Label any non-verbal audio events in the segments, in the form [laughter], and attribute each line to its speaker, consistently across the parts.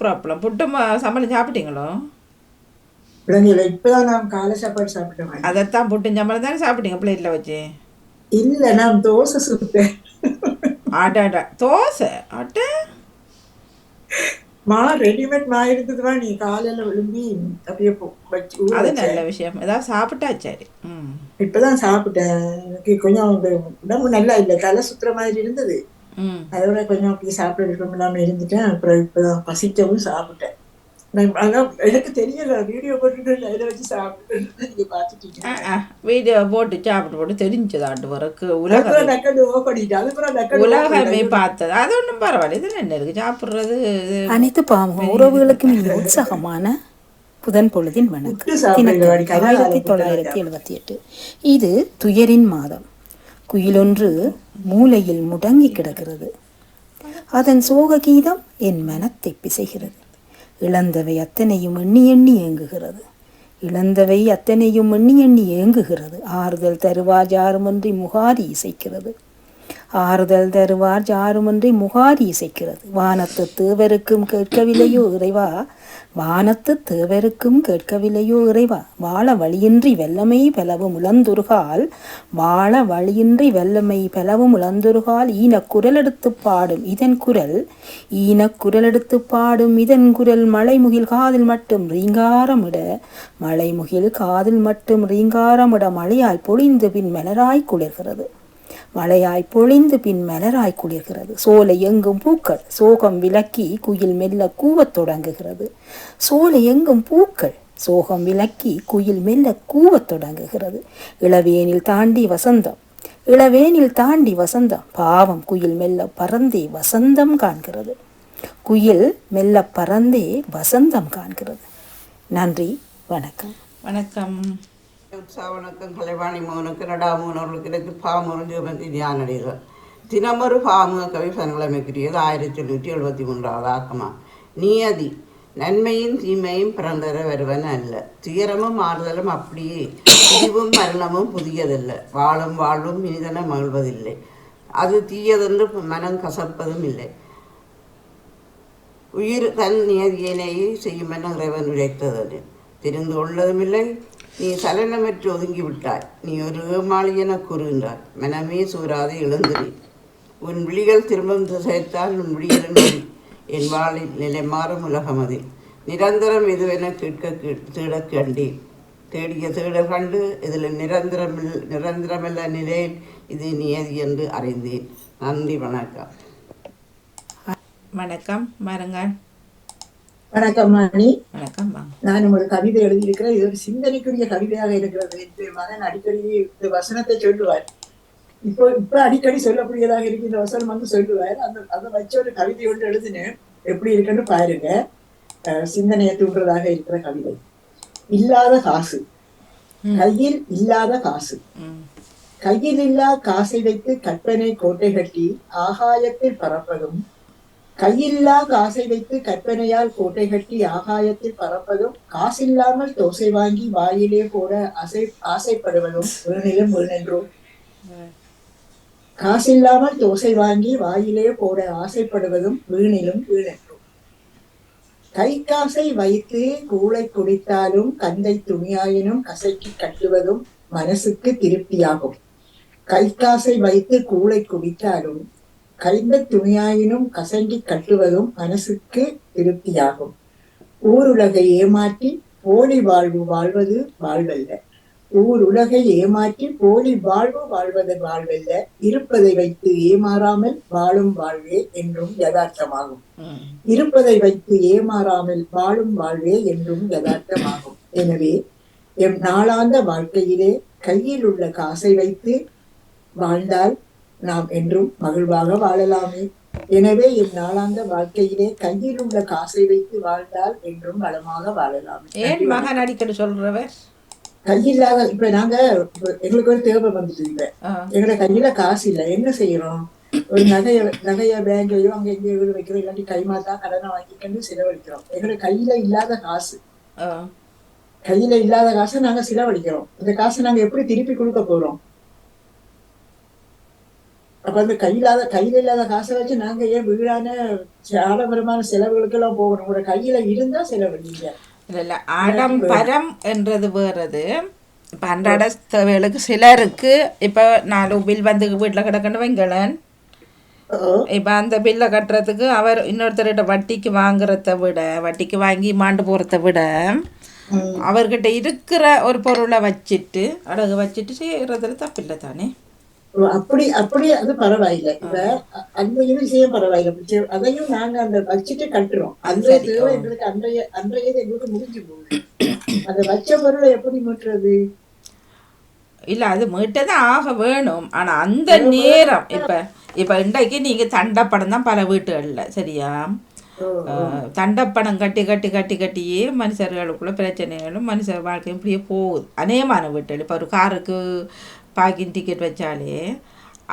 Speaker 1: Problem புட்டு ம- சம்பளம் சாப்பிட்டீங்களோ?
Speaker 2: இப்பதான் நான் காலை சாப்பாடு சாப்பிட்டேன்
Speaker 1: அதைத்தான் புட்டு சம்பளம் தானே சாப்பிட்டீங்க பிளேட்டில் வச்சு?
Speaker 2: இல்ல நான் தோசை சுட்டேன்.
Speaker 1: ஆட்டாடா தோசை? ஆட்ட
Speaker 2: மா ரெடிமேட் மா இருந்ததுவா நீ காலையில விழும்பி அப்படியே வச்சு
Speaker 1: அது. நல்ல விஷயம். ஏதாவது சாப்பிட்டா சரி. ம்.
Speaker 2: இப்பதான் சாப்பிட்டேன். எனக்கு கொஞ்சம் உடம்பு நல்லா இல்லை தலை சுத்துற மாதிரி இருந்தது. அதோட கொஞ்சம் அப்படியே சாப்பிட விருப்பம் இல்லாம இருந்துட்டேன். அப்புறம் இப்பதான் பசிக்கவும் சாப்பிட்டேன். நான் அதான் எனக்கு தெரியல வீடியோ போட்டுட்டு இதை வச்சு சாப்பிட்டு நீங்க பாத்துட்டீங்க
Speaker 1: வீடியோ போட்டு சாப்பிட்டு போட்டு தெரிஞ்சது ஆண்டு வரக்கு உலக
Speaker 2: அதுக்கப்புறம் டக்குனு ஓ பண்ணிட்டு அதுக்கப்புறம் டக்குனு
Speaker 1: உலகமே பார்த்தது. அது ஒன்றும் பரவாயில்ல. இதில் என்ன இருக்கு? சாப்பிட்றது
Speaker 3: அனைத்து பாவ உறவுகளுக்கும் இந்த உற்சாகமான புதன் பொழுதின் வணக்கம். ஆயிரத்தி தொள்ளாயிரத்தி எழுபத்தி எட்டு. இது துயரின் மாதம். குயிலொன்று மூலையில் முடங்கி கிடக்கிறது. அதன் சோக கீதம் என் மனத்தை பிசைகிறது. இழந்தவை அத்தனையும் எண்ணி எண்ணி ஏங்குகிறது. இழந்தவை அத்தனையும் எண்ணி எண்ணி ஏங்குகிறது. ஆறுதல் தருவார் யாருமன்றி முகாரி இசைக்கிறது. ஆறுதல் தருவார் யாருமன்றி முகாரி இசைக்கிறது. வானத்து தேவருக்கும் கேட்கவில்லையோ இறைவா வானத்து தேவருக்கும் கேட்கவில்லையோ இறைவா? வாழ வழியின்றி வெல்லமை பெலவும் உளந்துருகால். வாழ வழியின்றி வெல்லமை பெலவும் உளந்துருகால். ஈன குரலெடுத்து பாடும் இதன் குரல். ஈனக் குரலெடுத்து பாடும் இதன் குரல். மலைமுகில் காதில் மட்டும் ரீங்காரமிட மலைமுகில் காதில் மட்டும் ரீங்காரமிட மழையாய் பொழிந்து பின் மலராய் குளிர்கிறது. மழையாய் பொழிந்து பின் மலராய் குளிர்கிறது. சோலை எங்கும் பூக்கள் சோகம் விலக்கி குயில் மெல்ல கூவத் தொடங்குகிறது. சோலை எங்கும் பூக்கள் சோகம் விலக்கி குயில் மெல்ல கூவத் தொடங்குகிறது. இளவேனில் தாண்டி வசந்தம் இளவேனில் தாண்டி வசந்தம் பாவம் குயில் மெல்ல பறந்தே வசந்தம் காண்கிறது. குயில் மெல்ல பறந்தே வசந்தம் காண்கிறது. நன்றி வணக்கம்.
Speaker 1: வணக்கம்.
Speaker 4: உற்சாவனுக்கும் கலைவாணி மோகனுக்கு நடாமோனவர்களுக்கு எனக்கு பாமுறிஞ்சு வந்து தியானடிகள் தினமொரு பாமுக கவி சங்கலமைக்கிறியது ஆயிரத்தி எண்ணூற்றி எழுபத்தி மூன்றாவது ஆக்கமா. நியதி நன்மையும் தீமையும் பிறந்தர வருவன அல்ல. துயரமும் ஆறுதலும் அப்படியே பிரிவும் மரணமும் புதியதல்ல. வாழும் வாழ்வும் இனிதன மகிழ்வதில்லை. அது தீயதென்று மனம் கசப்பதும் இல்லை. உயிர் தன் நியதியினையே செய்யுமென இறைவன் உரைத்தது தெரிந்து கொள்ளதுமில்லை நீ சலனமற்று ஒதுங்கிவிட்டாய். நீ ஒரு ஏமாளி என கூறுகின்றாய். மனமே சூறாது எழுந்திரி. உன் விழிகள் திரும்பும் திசைத்தால் உன் விழிகளின் வழி என் வாழில் நிலை மாறும் உலகம் அதில். நிரந்தரம் எதுவென கேட்க தேட கண்டேன். தேடிய தேடல் கண்டு இதில் நிரந்தரமில் நிரந்தரமல்ல நிலையில் இது நியதி என்று அறிந்தேன். நன்றி வணக்கம்.
Speaker 1: வணக்கம் மருங்கள்
Speaker 2: வணக்கம் மணி.
Speaker 1: வணக்கம்
Speaker 2: நான் ஒரு கவிதை எழுதியிருக்கிறேன். இது ஒரு சிந்தனைக்குரிய கவிதையாக இருக்கிறது என்று மகன் அடிக்கடி இந்த வசனத்தை சொல்லுவார். இப்போ இப்ப அடிக்கடி சொல்லக்கூடியதாக இருக்கு. இந்த வசனம் வந்து சொல்லுவார். அந்த அதை வச்சு ஒரு கவிதை ஒன்று எழுதினேன். எப்படி இருக்குன்னு பாருங்க. சிந்தனையை தூண்டுறதாக இருக்கிற கவிதை. இல்லாத காசு. கையில் இல்லாத காசு. கையில் இல்லா காசை வைத்து கற்பனை கோட்டை கட்டி ஆகாயத்தில் பறப்பதும் கையில்லா காசை வைத்து கற்பனையால் கோட்டை கட்டி ஆகாயத்தில் பறப்பதும் காசில்லாமல் தோசை வாங்கி வாயிலே போட அசை ஆசைப்படுவதும் வீணிலும் வீணென்றோ காசில்லாமல் தோசை வாங்கி வாயிலே போட ஆசைப்படுவதும் வீணிலும் வீணென்றோ கை காசை வைத்து கூளை குடித்தாலும் கந்தை துணியாயினும் கசைக்கு கட்டுவதும் மனசுக்கு திருப்தியாகும். கை காசை வைத்து கூளை குடித்தாலும் கழிந்த துணியாயினும் கசங்கி கட்டுவதும் மனசுக்கு திருப்தியாகும். ஊருலகை ஏமாற்றி போலி வாழ்வு வாழ்வது வாழ்வல்ல. ஊர் உலகை ஏமாற்றி போலி வாழ்வு வாழ்வது வாழ்வல்ல. இருப்பதை வைத்து ஏமாறாமல் வாழும் வாழ்வே என்றும் யதார்த்தமாகும். இருப்பதை வைத்து ஏமாறாமல் வாழும் வாழ்வே என்றும் யதார்த்தமாகும். எனவே எம் நாளாந்த வாழ்க்கையிலே கையில் உள்ள காசை வைத்து வாழ்ந்தால் நாம் என்றும் மகிழ்வாக வாழலாமே. எனவே எம் நாளாந்த வாழ்க்கையிலே கையில் உள்ள காசை வைத்து வாழ்ந்தால் என்றும் வளமாக வாழலாமே.
Speaker 1: ஏன் மகன் அடிக்கடி சொல்றவர்
Speaker 2: கையில்லாத இப்ப நாங்க எங்களுக்கு ஒரு தேவை வந்துட்டு
Speaker 1: ஆ.
Speaker 2: எங்களோட கையில காசு இல்ல. என்ன செய்யறோம் ஒரு நகைய நகைய பேங்க்லயோ அங்க எங்கேயோ வைக்கிறோம்? இல்லாட்டி கைமாத்தா கடனை வாங்கிக்கொண்டு செலவழிக்கிறோம். எங்களோட கையில இல்லாத காசு. கையில இல்லாத காசை நாங்க செலவழிக்கிறோம். இந்த காசை நாங்க எப்படி திருப்பி கொடுக்க போறோம்? அப்ப அந்த கையில்லாத கையில இல்லாத காசை வச்சு நாங்க ஏன் வீடான ஆடம்பரமான செலவுகளுக்கு எல்லாம் போகணும்? உங்களோட கையில இருந்தா செலவு இல்லையா
Speaker 1: இல்ல ஆடம்பரம் என்றது வேறது. இப்போ அன்றாட தேவைகளுக்கு சிலருக்கு இப்போ நாலு பில் வந்து வீட்டில் கிடக்கணும் வைங்களேன். இப்போ அந்த பில்லை கட்டுறதுக்கு அவர் இன்னொருத்தர்கிட்ட வட்டிக்கு வாங்குறத விட வட்டிக்கு வாங்கி மாண்டு போகிறத விட அவர்கிட்ட இருக்கிற ஒரு பொருளை வச்சுட்டு அடகு வச்சுட்டு செய்யறதுல தப்பில்லை தானே?
Speaker 2: அப்படி அப்படி அது பரவாயில்லை. இப்ப அந்த விஷயம் பரவாயில்லை. அதையும் நாங்க அந்த வச்சுட்டு கட்டுறோம்.
Speaker 1: சரி,
Speaker 2: தேவை. எங்களுக்கு அன்றைய அன்றைய எங்களுக்கு முடிஞ்சு போகுது. அந்த வச்ச பொருளை எப்படி மீட்டுறது?
Speaker 1: இல்லை அது மீட்டதான் ஆக வேணும். ஆனால் அந்த நேரம் இப்போ இப்போ இன்றைக்கு நீங்கள் தண்டப்படம் தான் பல வீட்டுகளில் சரியா? அஹ், தண்டப்பணம் கட்டி கட்டி கட்டி கட்டியே மனுஷர்களுக்குள்ள பிரச்சனைகளும் மனுஷர் வாழ்க்கையும் இப்படியே போகுது. அநேகமான வீட்டுகள். இப்போ ஒரு காருக்கு பார்க்கிங் டிக்கெட் வச்சாலே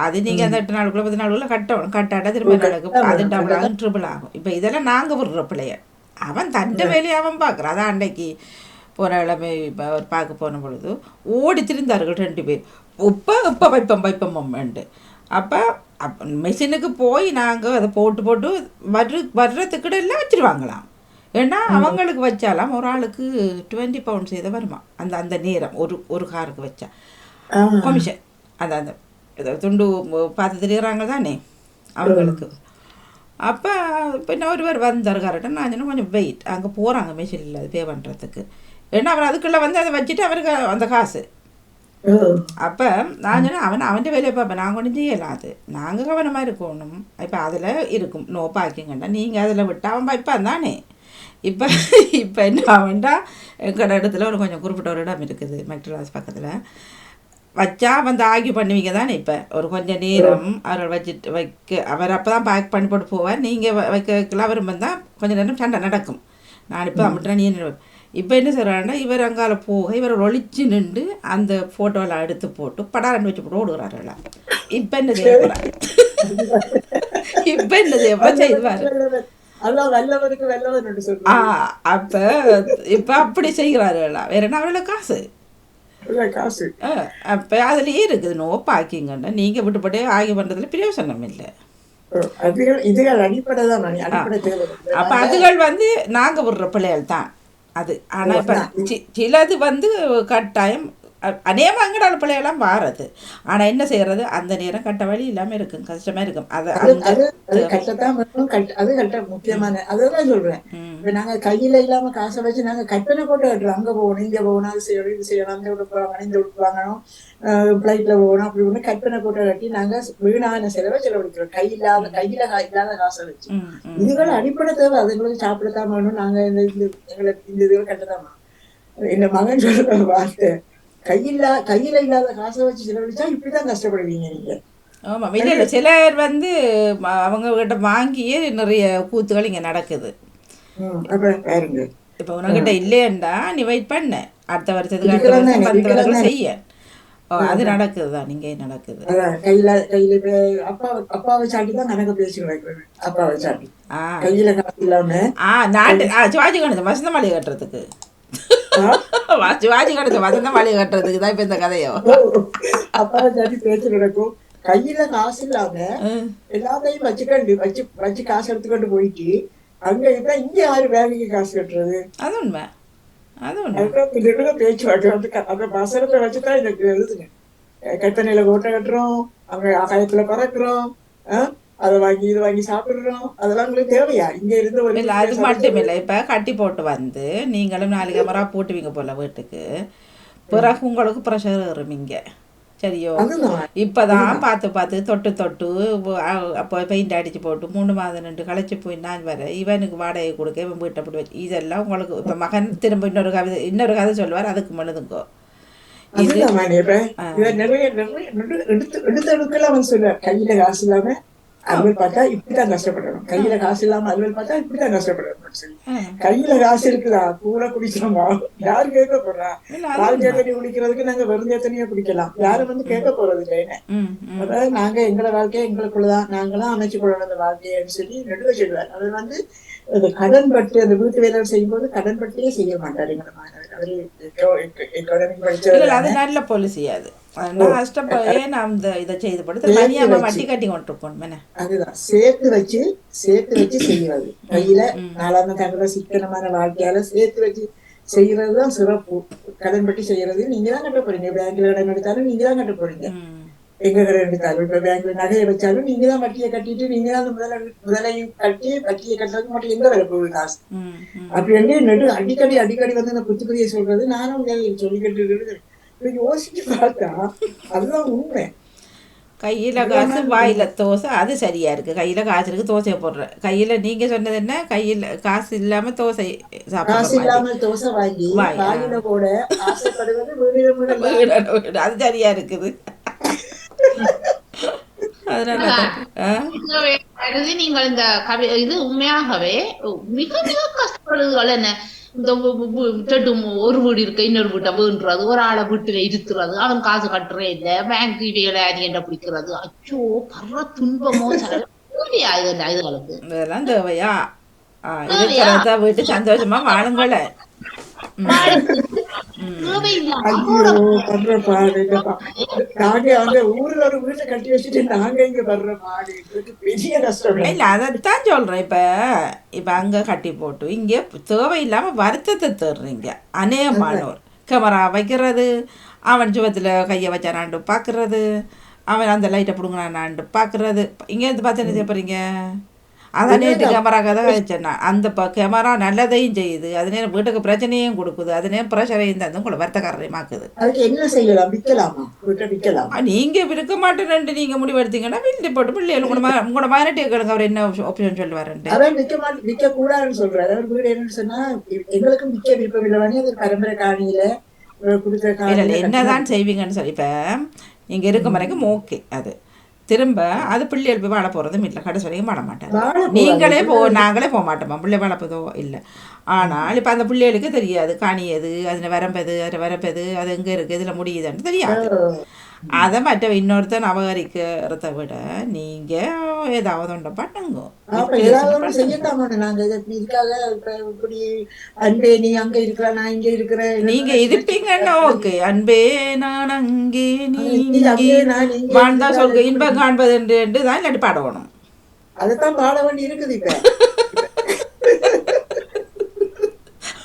Speaker 1: அது நீங்கள் அந்த எட்டு நாளுக்குள்ள பத்து நாளுக்குள்ள கட்டணும். கட்டாட்டா திரும்ப நடக்கும் அது டபுள் ஆகும் ட்ரிபிள் ஆகும். இப்போ இதெல்லாம் நாங்கள் விடுற பிள்ளைய. அவன் தண்டை வேலையை அவன் பார்க்குறான் அதான் அன்னைக்கு போன கிழமை இப்போ அவர் பார்க்க போன பொழுது ஓடி திரிந்தார்கள் ரெண்டு பேர். உப்ப உப்ப வைப்பம் வைப்பம் மம்மண்டு அப்போ அப் மிஷினுக்கு போய் நாங்கள் அதை போட்டு போட்டு வர்ற வர்றதுக்கிட எல்லாம் வச்சிருவாங்களாம். ஏன்னா அவங்களுக்கு வச்சாலாம் ஒரு ஆளுக்கு டுவெண்ட்டி பவுண்ட்ஸ் இதை வருமா அந்த அந்த நேரம் ஒரு ஒரு காருக்கு வச்சா. கமிஷன் அந்த அந்த இதை துண்டு பார்த்து தெரியுறாங்க தானே அவங்களுக்கு. அப்போ பின்ன ஒருவர் வந்தார் கரெக்டாக நான் சொன்னேன் கொஞ்சம் வெயிட் அங்கே போகிறாங்க மிஷினில் அது பே பண்ணுறதுக்கு ஏன்னா அவர் அதுக்குள்ளே வந்து அதை வச்சுட்டு அவருக்கு அந்த காசு. அப்போ நான் சொன்னேன் அவன் அவன் வேலையை பார்ப்பேன். நான் ஒன்றும் செய்யலாம் அது. நாங்கள் கவனமாக இருக்கணும். இப்போ அதில் இருக்கும். நோ பார்க்கிங்கண்டா நீங்கள் அதில் விட்டு அவன் வைப்பான் தானே. இப்போ இப்போ என்ன அவன்டா எங்கள் இடத்துல ஒரு கொஞ்சம் குறிப்பிட்ட ஒரு இடம் இருக்குது மெக்டலாஸ் பக்கத்தில். வச்சா வந்து ஆகி பண்ணுவீங்க தானே இப்போ? ஒரு கொஞ்சம் நேரம் அவர் வச்சுட்டு வைக்க அவர் அப்போ தான் பேக் பண்ணி போட்டு போவார். நீங்கள் வைக்க வைக்கலாம். அவர் வந்தால் கொஞ்சம் நேரம் சண்டை நடக்கும். நான் இப்போ அமிட்டா நீ இப்போ என்ன செய்கிறாருன்னா இவர் அங்கால போக இவர் ஒளிச்சு நின்று அந்த ஃபோட்டோவில் எடுத்து போட்டு படாரன் வச்சு போட்டு ஓடுகிறாருலாம் இப்போ என்ன செய்ய போகிறார் இப்போ என்ன செய்ய செய்வார். அப்போ இப்போ அப்படி செய்கிறாருலாம் வேற என்ன? அவ்வளோ காசு.
Speaker 2: காசு
Speaker 1: அப்போ அதுலேயே இருக்குது நோ பார்க்கிங்கன்னு நீங்கள் விட்டுப்பட்டே ஆகி பண்ணுறதுல பிரயோசனம் இல்லை அப்போ அதுகள் வந்து நாங்கள் விடுற பிள்ளைகள் தான் அது ஆனால் இப்போ சிலது வந்து கட்டாயம் அநேகமாக எங்கடால பிள்ளைகள்லாம் வாரது ஆனால் என்ன செய்யறது? அந்த நேரம் கட்ட வழி இல்லாமல் இருக்கும். கஷ்டமாக இருக்கும். அது
Speaker 2: அது கட்ட அது கட்ட முக்கியமான அதுதான் சொல்றேன். இப்ப நாங்க கையில இல்லாம காசை வச்சு நாங்க கட்டணை போட்டு கட்டுறோம் அங்க போகணும் இங்க போகணும் அது செய்யணும் இது செய்யணும் அந்த உடுப்பு வாங்கணும் இந்த உடுப்பு வாங்கணும் பிளைட்ல போகணும் அப்படி ஒண்ணு கட்டணை போட்டு கட்டி நாங்க வீணான செலவை செலவழிக்கிறோம். கை இல்லாத கையில இல்லாத காசை வச்சு. இதுகள் அடிப்படை தேவை. அதுங்களுக்கு சாப்பிடத்தான் வேணும். நாங்க இந்த இந்த எங்களுக்கு இந்த இதுகள் கட்டத்தான் வேணும். இந்த மகன் சொல்ற வார்த்தை. கையில்லா கையில இல்லாத காசை வச்சு செலவழிச்சா இப்படிதான் கஷ்டப்படுவீங்க நீங்க.
Speaker 1: ஆமாம் இல்லை இல்லை சிலர் வந்து ம- அவங்க கிட்ட வாங்கியே நிறைய கூத்துகள் இங்கே நடக்குது. இப்போ உனக்கிட்ட இல்லையண்டா நீ வெயிட் பண்ண. அடுத்த வருஷத்துக்கு அடுத்த வருஷம் பத்து வருஷம். செய்ய. அது நடக்குது தான் நீங்கள் நடக்குது?
Speaker 2: கையில கையில அப்பா அப்பாவை சாட்டி தான் கணக்கு பேசி வைக்கிறது அப்பாவை சாட்டி. கையில காசு இல்லாம.
Speaker 1: ஆ நாட்டு ஆ சிவாஜி கணக்கு வசந்த மாளிகை கட்டுறதுக்கு. [laughs] சிவாஜி கணக்கு வசந்த மாளிகை கட்டுறதுக்கு. தான் இப்போ இந்த கதையோ?
Speaker 2: அப்பாவை சாட்டி பேச்சு நடக்கும். கையில காசு இல்லாம. எல்லாத்தையும் வச்சுக்கண்டு வச்சு வச்சு காசு எடுத்துக்கொண்டு போயிட்டு அங்க இருந்தா இங்க யாரு வேலைக்கு காசு கட்டுறது?
Speaker 1: அது உண்மை. அது உண்மை.
Speaker 2: வந்து க- அந்த வசனத்தை வச்சுதான் எனக்கு எழுதுங்க கோட்டை கட்டுறோம் அங்க ஆகாயத்துல பறக்குறோம்? அதை வாங்கி இது வாங்கி சாப்பிடுறோம். அதெல்லாம் உங்களுக்கு தேவையா? இங்க இருந்து ஒரு
Speaker 1: இல்லை அது மட்டும் இல்லை. இப்போ கட்டி போட்டு வந்து நீங்களும் நாலு கேமரா [laughs] போட்டுவீங்க போல வீட்டுக்கு. பிறகு உங்களுக்கு ப்ரெஷர் ஏறும் இங்கே. சரியோ? இப்போதான் பார்த்து பார்த்து தொட்டு தொட்டு அப்போ பெயிண்ட் அடித்து போட்டு மூணு மாதம் நின்று களைச்சி போய் நான் வர இவனுக்கு வாடகை கொடுக்க இவன் வீட்டை அப்படி வச்சு இதெல்லாம் உங்களுக்கு இப்போ மகன் திரும்ப இன்னொரு கவிதை இன்னொரு கதை சொல்லுவார். அதுக்கு மனதுங்கோ இது
Speaker 2: நிறைய நிறைய எடுத்து எடுத்து எடுக்கலாம் சொல்லுவார். கையில காசு இல்லாம அலுவல் பார்த்தா இப்படிதான் கஷ்டப்படணும். கையில காசு இல்லாம அலுவல் பார்த்தா இப்படிதான் கஷ்டப்படணும் சொல்லி. கையில காசு இருக்குதா? பூரா குடிக்கிறோமா யாரு கேட்க போறா? பால் தண்ணி குடிக்கிறதுக்கு நாங்க வெறும் தண்ணியா குடிக்கலாம். யாரும் வந்து கேட்க போறது இல்லைன்னு அதாவது நாங்க எங்களோட வாழ்க்கையை எங்களுக்குள்ளதான். நாங்களாம் அமைச்சு கொள்ளணும் அந்த வாழ்க்கையன்னு சொல்லி நடுவே சொல்லுவார். அவர் வந்து அந்த கடன் பட்டு அந்த வீட்டு வேலை செய்யும்போது கடன் பட்டியே செய்ய மாட்டார் எங்களை மாணவர். அவரு படிச்சவர்
Speaker 1: நல்ல பாலிசி அது. என்ன
Speaker 2: அதுதான். சேர்த்து வச்சு சேர்த்து வச்சு செய்யறது கையில நாளாந்த தங்குற சிக்கனமான வாழ்க்கையால சேர்த்து வச்சு செய்யறதுதான் சிறப்பு. கடன் பட்டி செய்யறது நீங்க தான் கட்ட போறீங்க. பேங்க்ல கடன் எடுத்தாலும் நீங்க தான் கட்ட போறீங்க. எங்க கடன் எடுத்தாலும் இப்ப பேங்க்ல நகையை வச்சாலும் நீங்க தான் வட்டியை கட்டிட்டு நீங்க தான் முதல முதலையும் கட்டி வட்டியை கட்டுறதுக்கு மட்டும் எங்க வர போகுது காசு. அப்படி வந்து நடு அடிக்கடி அடிக்கடி வந்து இந்த புத்துக்குரிய சொல்றது. நானும் சொல்லிக்கிட்டு இருக்கிறது இப்ப யோசிச்சு பார்த்தா அதுதான் உண்மை
Speaker 1: கையில் காசு வாயில் தோசை அது சரியா இருக்கு கையில் காசு இருக்கு தோசையை போடுற கையில் நீங்க சொன்னது என்ன கையில் காசு இல்லாம தோசை
Speaker 2: காசு இல்லாமல் தோசை வாங்கி.
Speaker 1: அது சரியா இருக்குது அதனால
Speaker 5: நீங்கள் இந்த கவி இது உண்மையாகவே மிக மிக கஷ்டப்படுதுகள் என்ன இந்த வு- வு- வு- ரெண்டு மூ- ஒரு வீடு இருக்கு இன்னொரு வீட்டை வேண்டுறது. ஒரு ஆளை வீட்டுல இருக்கிறது அவன் காசு கட்டுறே இல்ல. பேங்க் வேலை அரியண்ட பிடிக்கிறது. அச்சோ படுற துன்பமோ இதுகளுக்கு
Speaker 1: இதெல்லாம் தேவையா? வீட்டு சந்தோஷமா வாழுங்கள.
Speaker 2: ஐயோ படுற பாடு இல்லப்பா. நாங்க அந்த ஊர்ல ஒரு வீட்டை கட்டி வச்சுட்டு நாங்க இங்க படுற பாடு. எங்களுக்கு பெரிய கஷ்டம்.
Speaker 1: இல்ல அதைத்தான் சொல்றேன். இப்ப இப்ப அங்க கட்டி போட்டு இங்க தேவையில்லாம வருத்தத்தை தேடுறீங்க. அநேகமானோர் கேமரா வைக்கிறது அவன் சுவத்துல கையை வச்சானாண்டு பாக்குறது அவன் அந்த லைட்டை பிடுங்கினாண்டு பாக்குறது. இங்க இருந்து பார்த்து என்ன செய்ய போறீங்க? அதான் நேற்று கேமரா கதை வச்சேன் நான். அந்த ப கேமரா நல்லதையும் செய்யுது. அது நேரம் வீட்டுக்கு பிரச்சனையும் கொடுக்குது. அது நேரம் ப்ரெஷரையும் தந்து உங்களை வருத்தக்காரரையும் ஆக்குது
Speaker 2: அதுக்கு என்ன செய்யலாம்? விக்கலாமா வீட்டை விக்கலாமா
Speaker 1: ஆ, நீங்க விற்க மாட்டேன்னு நீங்க முடிவெடுத்தீங்கன்னா வீட்டு போட்டு பிள்ளைகள் உங்களோட உங்களோட மகன்கிட்ட கேளுங்க அவர் என்ன ஆப்ஷன் சொல்லுவாருன்ட்டு.
Speaker 2: அவன் விக்க மாட்ட விக்க கூடாதுன்னு சொல்றாரு. அவர் வீடு என்னன்னு சொன்னா எ- எங்களுக்கும் விக்க விருப்பம் இல்லைவானே அது பரம்பரை காணியில
Speaker 1: என்னதான் செய்வீங்கன்னு சொல்லி இப்போ நீங்கள் இருக்கும் வரைக்கும் ஓகே அது. திரும்ப அது பிள்ளைகள் போய் வாழ போகிறதும் இல்லை. கடைசி வரைக்கும் வாழ மாட்டாங்க. நீங்களே போ நாங்களே போக மாட்டோமா? பிள்ளை வளர்ப்பதோ இல்லை. ஆனால் இப்போ அந்த பிள்ளைகளுக்கு தெரியாது. காணி எது அதில் வரம்பது அதில் வரப்பது அது எங்கே இருக்குது இதில் முடியுதுன்னு தெரியாது. அதை மற்ற இன்னொருத்தன் அபகரிக்கிறத விட நீங்கள் ஏதாவது ஒன்றை பண்ணுங்க
Speaker 2: ஏதாவது நாங்க இதுக்காக இப்படி அன்பே நீ அங்க இருக்கிற நான் இங்க இருக்கிறேன்
Speaker 1: நீங்க இருப்பீங்கன்னா ஓகே. அன்பே நான் அங்கே நீ வாழ்ந்தா சொல்க இன்பம் காண்பது என்று தான் இல்லாட்டி பாடணும்
Speaker 2: அதைத்தான் பாட வேண்டி இருக்குது இப்ப.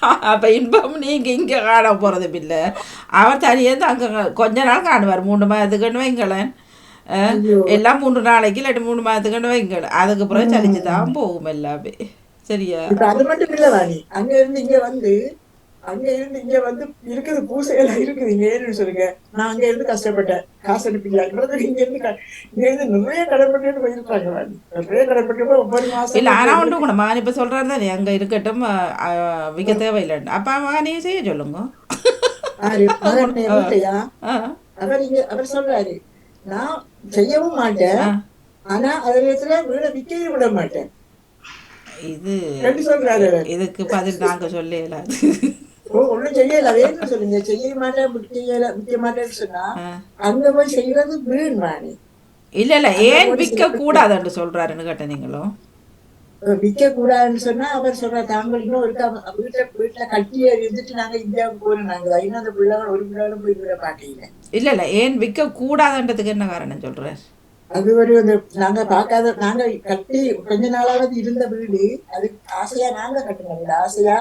Speaker 2: [laughs]
Speaker 1: அப்ப இன்பம் நீங்க இங்க காண போறதும் இல்லை அவர் தனியே தான் அங்க கொஞ்ச நாள் காணுவார். மூணு மாதத்துக்குன்னு வைங்களேன். எல்லாம் மூன்று நாளைக்கு இல்லாட்டி மூணு மாதத்துக்குன்னு வைங்களேன். அதுக்கு பிறகு சலிச்சு தான் போகும் எல்லாமே. சரியா?
Speaker 2: அது மட்டும் இல்ல வாணி. அங்க இருந்து இங்க வந்து அங்க இருந்து இங்க வந்து இருக்குது பூசையெல்லாம் இருக்குது. இங்க ஏன்னு சொல்லுங்க. நான் அங்க இருந்து கஷ்டப்பட்டேன். காசு அனுப்பிங்க இவ்வளவு இங்க இருந்து இங்க இருந்து நிறைய கடன்பட்டு போயிருக்காங்க. நிறைய கடன்பட்டு ஒவ்வொரு மாசம்
Speaker 1: இல்ல ஆனா ஒன்று கூட மகன் இப்ப சொல்றாரு தானே. அங்க இருக்கட்டும் விற்க தேவையில்லைன்னு. அப்ப மகனையும் செய்ய சொல்லுங்க.
Speaker 2: அவர் இங்க அவர் சொல்றாரு. நான் செய்யவும் மாட்டேன். ஆனா அதே நேரத்துல வீடை விற்கவும் விட மாட்டேன்.
Speaker 1: இது? இதுக்கு பதில் நாங்க சொல்லல
Speaker 2: ஓ ஒண்ணும் செய்யல வேணும்னு சொல்லுங்க செய்ய மாட்டேன் விற்க விற்க மாட்டேன்னு சொன்னா அங்க போய் செய்யறது வீண் வாணி
Speaker 1: இல்ல இல்ல ஏன் விற்க கூடாதுன்னு சொல்றாருன்னு கேட்ட நீங்களும்
Speaker 2: விற்க கூடாதுன்னு சொன்னா அவர் சொல்ற தாங்கள் இன்னும் இருக்கா வீட்டுல வீட்டுல கட்டி இருந்துட்டு நாங்க இந்தியாவுக்கு போறோம் நாங்க இன்னும் அந்த பிள்ளைகள் ஒரு பிள்ளைகளும் போய் விட மாட்டேங்க
Speaker 1: இல்ல இல்ல ஏன் விற்க கூடாதுன்றதுக்கு என்ன காரணம் சொல்றாரு
Speaker 2: அது ஒரு அந்த நாங்க பார்க்காத நாங்க கட்டி கொஞ்ச நாளாவது இருந்த வீடு அது ஆசையா நாங்க கட்டின வீடு ஆசையா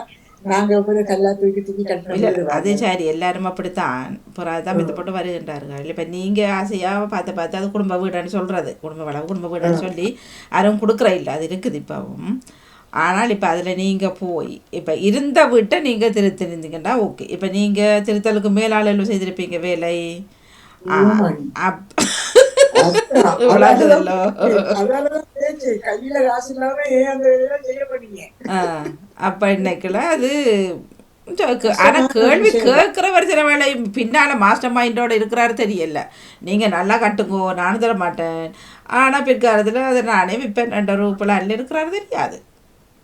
Speaker 1: அது சரி எல்லாரும் அப்படித்தான். பிறகு தான் மித்த போட்டு வருகின்றார்கள் இப்ப நீங்க ஆசையா பார்த்து பார்த்து அது குடும்ப வீடுன்னு சொல்றது. குடும்ப வளவு குடும்ப வீடுன்னு சொல்லி யாரும் கொடுக்குற இல்லை அது இருக்குது இப்பவும். ஆனால் இப்போ அதில் நீங்கள் போய் இப்போ இருந்த வீட்டை நீங்கள் திருத்திருந்தீங்கன்னா ஓகே. இப்போ நீங்கள் திருத்தலுக்கு மேலாளர்கள் செய்திருப்பீங்க வேலை. அப் [laughs] அப்ப இன்னைக்குல அது. ஆனா கேள்வி கேட்கிறவர் சில வேளை பின்னால மாஸ்டர் மைண்டோட இருக்கிறாரு தெரியல. நீங்க நல்லா கட்டுங்கோ நானும் தர மாட்டேன் ஆனா பிற்காலத்துல அதை நானே விற்பேன் ரெண்டு ரூபாய் அல்ல இருக்கிறாரு தெரியாது.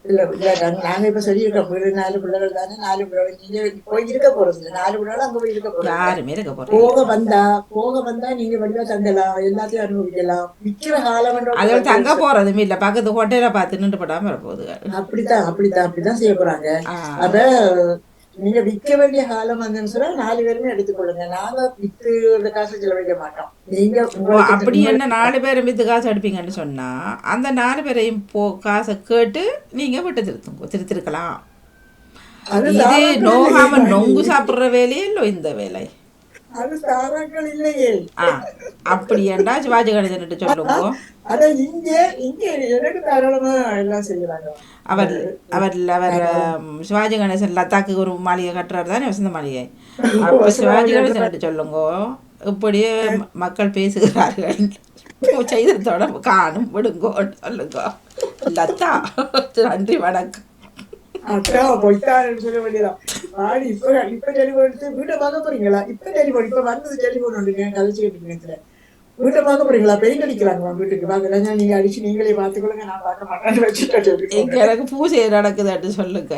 Speaker 2: இல்ல இல்ல நாங்க- நாங்க இப்ப சொல்லியிருக்கோம் வீடு நாலு பிள்ளைகள் தானே நாலு பிள்ளைகள் நீங்க போய் இருக்க இல்ல நாலு பிள்ளைகள் அங்க போய் இருக்க இல்ல.
Speaker 1: யாருமே இருக்க
Speaker 2: போக வந்தா போக வந்தா நீங்க வடிவா தங்கலாம் எல்லாத்தையும் அனுபவிக்கலாம் விக்கிற காலம்
Speaker 1: அதோட தங்க போறதும் இல்ல பக்கத்து ஹோட்டல பார்த்து நின்று போடாம வரப்போகுது
Speaker 2: அப்படித்தான் அப்படித்தான் அப்படித்தான் செய்ய போறாங்க. அத நீங்க விற்க வேண்டிய காலம் வந்துன்னு சொன்னா நாலு பேருமே எடுத்துக்கொள்ளுங்க. நாங்க வித்து காசு செலவழிக்க மாட்டோம். நீங்க
Speaker 1: அப்படி என்ன நாலு பேரை வித்து காசு அடிப்பீங்கன்னு சொன்னா அந்த நாலு பேரையும் போ காசை கேட்டு நீங்க விட்டு திருத்துங்க திருத்திருக்கலாம். இது நோகாம. நொங்கு சாப்பிடுற வேலையே இல்லை இந்த வேலை.
Speaker 2: அது தாராக்கள் இல்லையே.
Speaker 1: அப்படி ஏண்டா சிவாஜி கணேசன் சொல்லுங்க.
Speaker 2: அத இங்க இங்க எனக்கு தாராளமா எல்லாம் செய்யறாங்க
Speaker 1: அவர் அவர் அவர் சிவாஜி கணேசன் லத்தாக்கு ஒரு மாளிகை கட்டுறாரு தானே வசந்த மாளிகை? அப்போ சிவாஜி கணேசன். சொல்லுங்க. இப்படியே மக்கள் பேசுகிறார்கள். செய்ததோட காணும் விடுங்கோன்னு சொல்லுங்க. லத்தா நன்றி வணக்கம்.
Speaker 2: அதான் பொய்த்தான்னு சொல்ல வேண்டியதான் வாடி இப்ப இப்ப டெலிஃபோன் எடுத்து வீட்டை பார்க்க போறீங்களா? இப்ப டெலிஃபோன் இப்ப வந்தது டெலிஃபோன் ஒன்றுங்க கதைச்சுக்கிட்டு இருக்கேன் வீட்டை பார்க்க போறீங்களா? பெயிண்ட் அடிக்கிறாங்களா வீட்டுக்கு? பார்க்கல நீங்க அடிச்சு நீங்களே பார்த்துக்கொள்ளுங்க. நான் பார்க்க
Speaker 1: இங்க எனக்கு பூஜை நடக்குதுன்னு சொல்லுங்க.